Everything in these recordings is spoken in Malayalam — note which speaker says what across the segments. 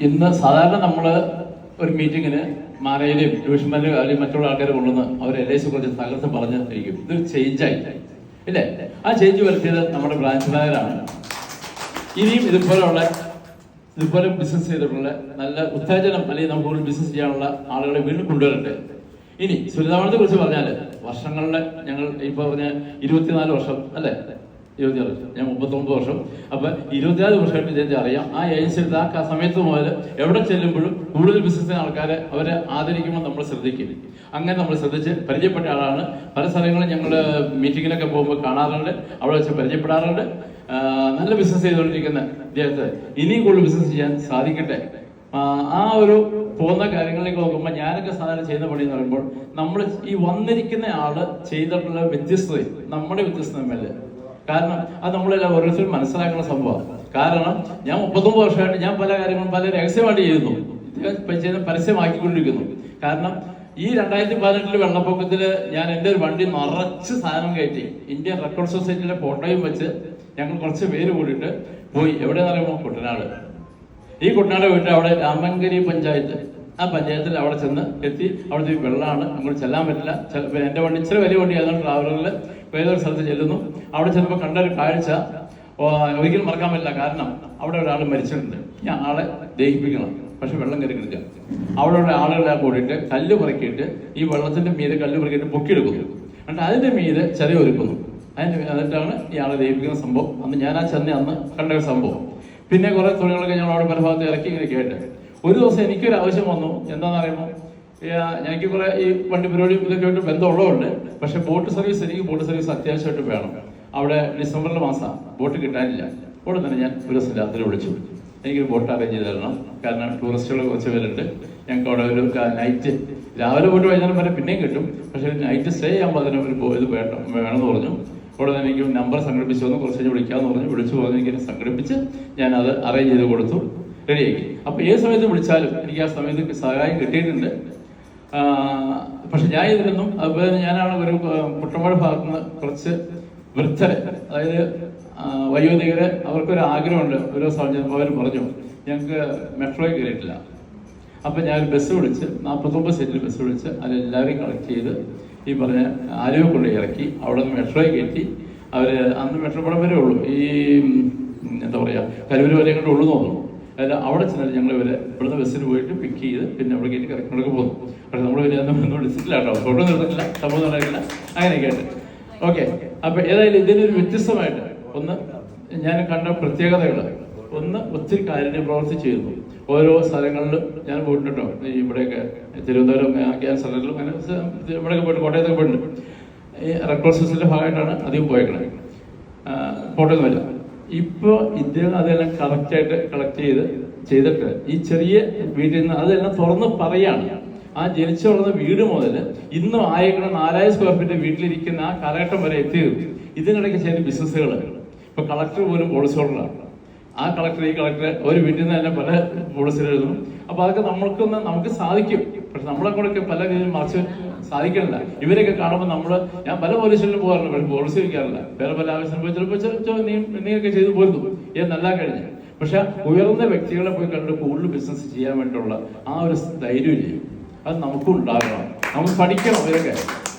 Speaker 1: ഇന്ന് സാധാരണ നമ്മൾ ഒരു മീറ്റിങ്ങിന് മാറയിലെയും ട്യൂഷന്മാരെയും അല്ലെങ്കിൽ മറ്റുള്ള ആൾക്കാരെ കൊണ്ടുവന്ന് അവർ എൽ ഐ സി കുറിച്ച് തകർത്ത് പറഞ്ഞ് ഇരിക്കും ഇതൊരു ചേഞ്ചായി ഇല്ലേ? ആ ചേഞ്ച് വരുത്തിയത് നമ്മുടെ ബ്രാഞ്ച് മാനേജറാണ് ഇനിയും ഇതുപോലെയുള്ള ഇതുപോലെ ബിസിനസ് ചെയ്തിട്ടുള്ള നല്ല ഉത്തേജനം അല്ലെങ്കിൽ നമുക്ക് കൂടുതൽ ബിസിനസ് ചെയ്യാനുള്ള ആളുകളെ വീണ്ടും കൊണ്ടുവരട്ടെ. ഇനി സുരിതാവളത്തെ കുറിച്ച് പറഞ്ഞാൽ വർഷങ്ങളുടെ ഞങ്ങൾ ഇപ്പോൾ പറഞ്ഞ ഇരുപത്തിനാല് വർഷം അല്ലേ? ഇരുപത്തിയാറ് വർഷം. ഞാൻ മുപ്പത്തൊമ്പത് വർഷം. അപ്പൊ ഇരുപത്തിനാല് വർഷമായിട്ട് ഇതിന്റെ അറിയാം. ആ ഏജൻസി എടുത്ത് ആ സമയത്ത് മുതൽ എവിടെ ചെല്ലുമ്പോഴും കൂടുതൽ ബിസിനസ് ആൾക്കാരെ അവരെ ആദരിക്കുമ്പോൾ നമ്മൾ ശ്രദ്ധിക്കും അങ്ങനെ നമ്മൾ ശ്രദ്ധിച്ച് പരിചയപ്പെട്ട ആളാണ്. പല സ്ഥലങ്ങളും ഞങ്ങൾ മീറ്റിങ്ങിനൊക്കെ പോകുമ്പോൾ കാണാറുണ്ട്. അവിടെ വെച്ച് പരിചയപ്പെടാറുണ്ട്. നല്ല ബിസിനസ് ചെയ്തുകൊണ്ടിരിക്കുന്ന ഇദ്ദേഹത്തെ ഇനിയും കൂടുതൽ ബിസിനസ് ചെയ്യാൻ സാധിക്കട്ടെ. ആ, ആ ഒരു പോകുന്ന കാര്യങ്ങളിലേക്ക് നോക്കുമ്പോൾ ഞാനൊക്കെ സാധാരണ ചെയ്യുന്ന പണി എന്ന് പറയുമ്പോൾ നമ്മൾ ഈ വന്നിരിക്കുന്ന ആൾ ചെയ്തിട്ടുള്ള വ്യത്യസ്തതയും നമ്മുടെ വ്യത്യസ്തത തമ്മിൽ കാരണം അത് നമ്മളെല്ലാം ഓരോരുത്തരും മനസ്സിലാക്കുന്ന സംഭവമാണ്. കാരണം ഞാൻ മുപ്പത്തൊമ്പത് വർഷമായിട്ട് ഞാൻ പല കാര്യങ്ങളും പല രഹസ്യമായിട്ട് ചെയ്യുന്നു. ചെയ്യുന്ന പരസ്യമാക്കിക്കൊണ്ടിരിക്കുന്നു. കാരണം ഈ രണ്ടായിരത്തി പതിനെട്ടിൽ വെള്ളപ്പൊക്കത്തിൽ ഞാൻ എന്റെ ഒരു വണ്ടി നിറച്ച് സാധനം കയറ്റി ഇന്ത്യൻ റെക്കോർഡ് സൊസൈറ്റിയുടെ ഫോട്ടോയും വെച്ച് ഞങ്ങൾ കുറച്ച് പേര് കൂടിയിട്ട് പോയി. എവിടെയെന്ന് പറയുമ്പോൾ കുട്ടനാട്. ഈ കുട്ടനാട് വീട്ടിൽ അവിടെ രാമങ്കരി പഞ്ചായത്ത് ആ പഞ്ചായത്തിൽ അവിടെ ചെന്ന് എത്തി. അവിടുത്തെ വെള്ളമാണ്. അങ്ങോട്ട് ചെല്ലാൻ പറ്റില്ല. എന്റെ വണ്ടി ഇച്ചിരി വലിയ വണ്ടി ആയതുകൊണ്ട് ട്രാവലറിൽ വേറൊരു സ്ഥലത്ത് ചെല്ലുന്നു. അവിടെ ചെന്നപ്പോൾ കണ്ട ഒരു കാഴ്ച ഒരിക്കലും മറക്കാൻ പറ്റില്ല. കാരണം അവിടെ ഒരാൾ മരിച്ചിട്ടുണ്ട്. ഞാൻ ആളെ ദഹിപ്പിക്കണം. പക്ഷെ വെള്ളം കയറി കിടക്കുക. ഉള്ള ആളുകളെ കൂടിയിട്ട് കല്ല് പറക്കിയിട്ട് ഈ വെള്ളത്തിന്റെ മീതെ കല്ല് പറക്കിയിട്ട് പൊക്കിയെടുക്കുന്നു. എന്നിട്ട് അതിന്റെ മീതെ ചെറിയ ഒരുക്കുന്നു. അതിന്റെ എന്നിട്ടാണ് ഈ ആളെ ദഹിപ്പിക്കുന്ന സംഭവം. അന്ന് ഞാൻ ആ ചെന്ന അന്ന് കണ്ട ഒരു സംഭവം. പിന്നെ കുറെ തുണികളൊക്കെ ഞങ്ങൾ അവിടെ പല ഭാഗത്ത് ഇറക്കി ഇങ്ങനെ കേട്ട്. ഒരു ദിവസം എനിക്കൊരു ആവശ്യം വന്നു. എന്താണെന്ന് പറയുമ്പോൾ എനിക്ക് കുറെ ഈ വണ്ടി പരിപാടി ഇതൊക്കെ ആയിട്ട് ബന്ധമുള്ളതുകൊണ്ട് പക്ഷെ ബോട്ട് സർവീസ് എനിക്ക് ബോട്ട് സർവീസ് അത്യാവശ്യമായിട്ട് വേണം. അവിടെ ഡിസംബറിൽ മാസമാണ് ബോട്ട് കിട്ടാനില്ല. ഉടൻ തന്നെ ഞാൻ ഒരു ദിവസം രാത്രി വിളിച്ചു. എനിക്കൊരു ബോട്ട് അറേഞ്ച് ചെയ്ത് തരണം. കാരണം ടൂറിസ്റ്റുകൾ കുറച്ച് പേരുണ്ട്. ഞങ്ങൾക്ക് അവിടെ ഒരു നൈറ്റ് രാവിലെ പോയിട്ട് വൈകുന്നേരം വരെ പിന്നെയും കിട്ടും. പക്ഷെ നൈറ്റ് സ്റ്റേ ചെയ്യാൻ അതിന് ഒരു ഇത് വേണം വേണമെന്ന് പറഞ്ഞു. ഉടനെ എനിക്ക് നമ്പർ സംഘടിപ്പിച്ചു വന്ന് കുറച്ച് കഴിഞ്ഞ് വിളിക്കാമെന്ന് പറഞ്ഞു. വിളിച്ചു പറഞ്ഞു എനിക്ക് സംഘടിപ്പിച്ച് ഞാൻ അത് അറേഞ്ച് ചെയ്ത് കൊടുത്തു. റെഡിയാക്കി. അപ്പോൾ ഏത് സമയത്ത് വിളിച്ചാലും എനിക്ക് ആ സമയത്ത് സഹായം കിട്ടിയിട്ടുണ്ട്. പക്ഷെ ഞാൻ ഇതിലൊന്നും അതുപോലെ ഞാനാണ് ഒരു ആ, കുട്ടമ്പഴ ഭാഗത്ത് നിന്ന് കുറച്ച് വൃദ്ധരെ അതായത് വയോധികരെ അവർക്കൊരു ആഗ്രഹമുണ്ട്. ഓരോ സമയം അവർ പറഞ്ഞു ഞങ്ങൾക്ക് മെട്രോയിൽ കയറിയിട്ടില്ല. അപ്പൊ ഞാൻ ബസ് വിളിച്ച് നാൽപ്പത്തൊമ്പത് സീറ്റിൽ ബസ് വിളിച്ച് അതിലെല്ലാവരെയും കളക്ട് ചെയ്ത് ഈ പറഞ്ഞ ആലുവ കൊണ്ട് ഇറക്കി അവിടെ നിന്ന് മെട്രോയിൽ കയറ്റി. അവർ അന്ന് മെട്രോ പടം വരെ ഉള്ളൂ. ഈ എന്താ പറയുക കലൂര് വരെ കൊണ്ട് ഉള്ളു തോന്നുന്നു. അല്ല അവിടെ ചെന്നാൽ ഞങ്ങൾ ഇവരെ ഇവിടുന്ന് ബസ്സിന് പോയിട്ട് പിക്ക് ചെയ്ത് പിന്നെ അവിടെ കയറ്റി കറക്റ്റ് പോകുന്നു പക്ഷെ നമ്മൾ ഇവരെ ഒന്നും വിളിച്ചിട്ടില്ല കേട്ടോ. ഫോട്ടോ നിർത്തില്ല സംഭവം നടക്കില്ല അങ്ങനെയൊക്കെ ആയിട്ട്. ഓക്കെ അപ്പൊ ഏതായാലും ഇതിനൊരു വ്യത്യസ്തമായിട്ട് ഒന്ന് ഞാൻ കണ്ട പ്രത്യേകതകൾ. ഒന്ന് ഒത്തിരി കാര്യം പ്രവർത്തി ചെയ്യുന്നു. ഓരോ സ്ഥലങ്ങളിലും ഞാൻ പോയിട്ടുണ്ട് ഇവിടെയൊക്കെ തിരുവനന്തപുരം ക്യാൻസറിലും അങ്ങനെ സ- ഇവിടെയൊക്കെ പോയിട്ട് കോട്ടയത്തൊക്കെ പോയിട്ടുണ്ട്. ഈ റെഡ് സിസ്റ്റിന്റെ ഭാഗമായിട്ടാണ് അധികം പോയേക്കണത്. കോട്ടയം വല്ല ഇപ്പോൾ ഇദ്ദേഹം അതെല്ലാം കറക്റ്റായിട്ട് കളക്ട് ചെയ്ത് ചെയ്തിട്ട് ഈ ചെറിയ വീട്ടിൽ നിന്ന് അതെല്ലാം തുറന്ന് പറയാണ്. ആ ജനിച്ചു വളർന്ന വീട് മുതൽ ഇന്നും ആയേക്കണ നാലായിരം സ്ക്വയർ ഫീറ്റ് വീട്ടിലിരിക്കുന്ന ആ കാലഘട്ടം വരെ എത്തിയത് ഇതിനിടയ്ക്ക് ചില ബിസിനസ്സുകൾ ഇപ്പൊ കളക്ടർ പോലും പോളിസി ഹോൾഡറാണ് ആ കളക്ടർ ഈ കളക്ടർ ഒരു വീട്ടിൽ നിന്ന് തന്നെ പല പോളിസികൾ അപ്പൊ അതൊക്കെ നമ്മൾക്കൊന്ന് നമുക്ക് സാധിക്കും. പക്ഷെ നമ്മളെ കൂടെ പല രീതിയിൽ മറിച്ച് സാധിക്കണില്ല. ഇവരെയൊക്കെ കാണുമ്പോൾ നമ്മൾ ഞാൻ പല പോലീസുകളിലും പോകാറില്ല പോളിസി വയ്ക്കാറില്ല വേറെ പല ആവശ്യം പോയി ചിലപ്പോൾ ചിലപ്പോൾ നീ നീയൊക്കെ ചെയ്തു പോരുന്നു. എന്നല്ല കഴിഞ്ഞ് പക്ഷെ ഉയർന്ന വ്യക്തികളെ പോയി കണ്ട് കൂടുതൽ ബിസിനസ് ചെയ്യാൻ വേണ്ടിയുള്ള ആ ഒരു ധൈര്യം ചെയ്യും അത് നമുക്കും ഉണ്ടാകണം. നമുക്ക് പഠിക്കണം ഇതൊക്കെ.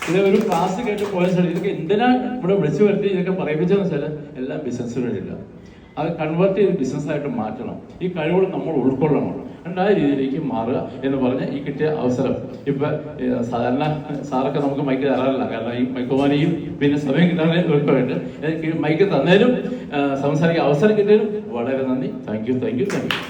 Speaker 1: ഇത് ഒരു ക്ലാസ് കേട്ട് പോലീസ് ഇതൊക്കെ എന്തിനാ ഇവിടെ വിളിച്ചു വരുത്തി? ഇതൊക്കെ പറയിപ്പിച്ചതെന്ന് വെച്ചാൽ എല്ലാം ബിസിനസ്സിന് അത് കൺവേർട്ട് ചെയ്ത് ബിസിനസ്സായിട്ട് മാറ്റണം. ഈ കഴിവുകൾ നമ്മൾ ഉൾക്കൊള്ളണം. ഉണ്ടായ രീതിയിലേക്ക് മാറുക എന്ന് പറഞ്ഞ് ഈ കിട്ടിയ അവസരം. ഇപ്പൊ സാധാരണ സാറൊക്കെ നമുക്ക് മൈക്ക് തരാറില്ല. കാരണം ഈ മൈക്കോമാനിയും പിന്നെ സമയം കിട്ടാനേ എളുപ്പമായിട്ട്. മൈക്ക് തന്നതിലും സംസാരിക്കാൻ അവസരം കിട്ടിയതിലും വളരെ നന്ദി. Thank you thank you thank you